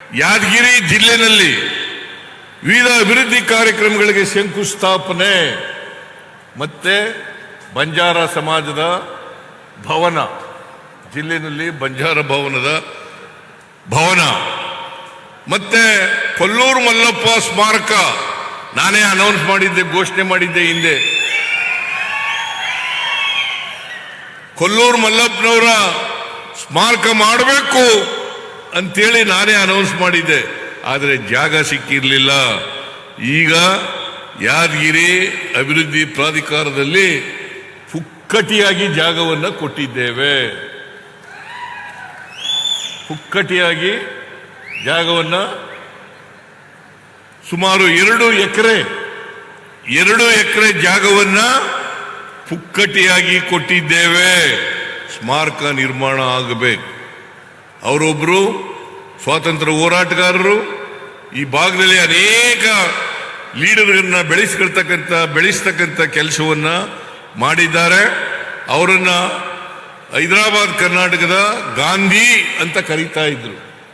ಯಾದಗಿರಿ ಜಿಲ್ಲೆನಲ್ಲಿ ವಿವಿಧ ಅಭಿವೃದ್ಧಿ ಕಾರ್ಯಕ್ರಮಗಳಿಗೆ ಶಂಕುಸ್ಥಾಪನೆ ಮತ್ತೆ ಬಂಜಾರ ಸಮಾಜದ ಭವನ, ಜಿಲ್ಲೆನಲ್ಲಿ ಬಂಜಾರ ಭವನದ ಭವನ, ಮತ್ತೆ ಕೊಲ್ಲೂರು ಮಲ್ಲಪ್ಪ ಸ್ಮಾರಕ ನಾನೇ ಅನೌನ್ಸ್ ಮಾಡಿದ್ದೆ, ಘೋಷಣೆ ಮಾಡಿದ್ದೆ ಹಿಂದೆ. ಕೊಲ್ಲೂರು ಮಲ್ಲಪ್ಪನವರ ಸ್ಮಾರಕ ಮಾಡಬೇಕು. ಅಂತೇಳಿ ನಾನೇ ಅನೌನ್ಸ್ ಮಾಡಿದ್ದೆ. ಆದರೆ ಜಾಗ ಸಿಕ್ಕಿರಲಿಲ್ಲ. ಈಗ ಯಾದಗಿರಿ ಅಭಿವೃದ್ಧಿ ಪ್ರಾಧಿಕಾರದಲ್ಲಿ ಪುಕ್ಕಟಿಯಾಗಿ ಜಾಗವನ್ನು ಕೊಟ್ಟಿದ್ದೇವೆ. ಪುಕ್ಕಟಿಯಾಗಿ ಜಾಗವನ್ನು ಸುಮಾರು ಎರಡು ಎಕರೆ ಎರಡು ಎಕರೆ ಜಾಗವನ್ನು ಪುಕ್ಕಟಿಯಾಗಿ ಕೊಟ್ಟಿದ್ದೇವೆ. ಸ್ಮಾರಕ ನಿರ್ಮಾಣ ಆಗಬೇಕು. ಅವರೊಬ್ಬರು ಸ್ವಾತಂತ್ರ್ಯ ಹೋರಾಟಗಾರರು. ಈ ಭಾಗದಲ್ಲಿ ಅನೇಕ ಲೀಡರ್ಗಳನ್ನ ಬೆಳೆಸ್ಕೊಳ್ತಕ್ಕಂಥ, ಬೆಳೆಸ್ತಕ್ಕಂಥ ಕೆಲಸವನ್ನ ಮಾಡಿದ್ದಾರೆ. ಅವರನ್ನು ಹೈದರಾಬಾದ್ ಕರ್ನಾಟಕದ ಗಾಂಧಿ ಅಂತ ಕರೀತಾ ಇದ್ರು.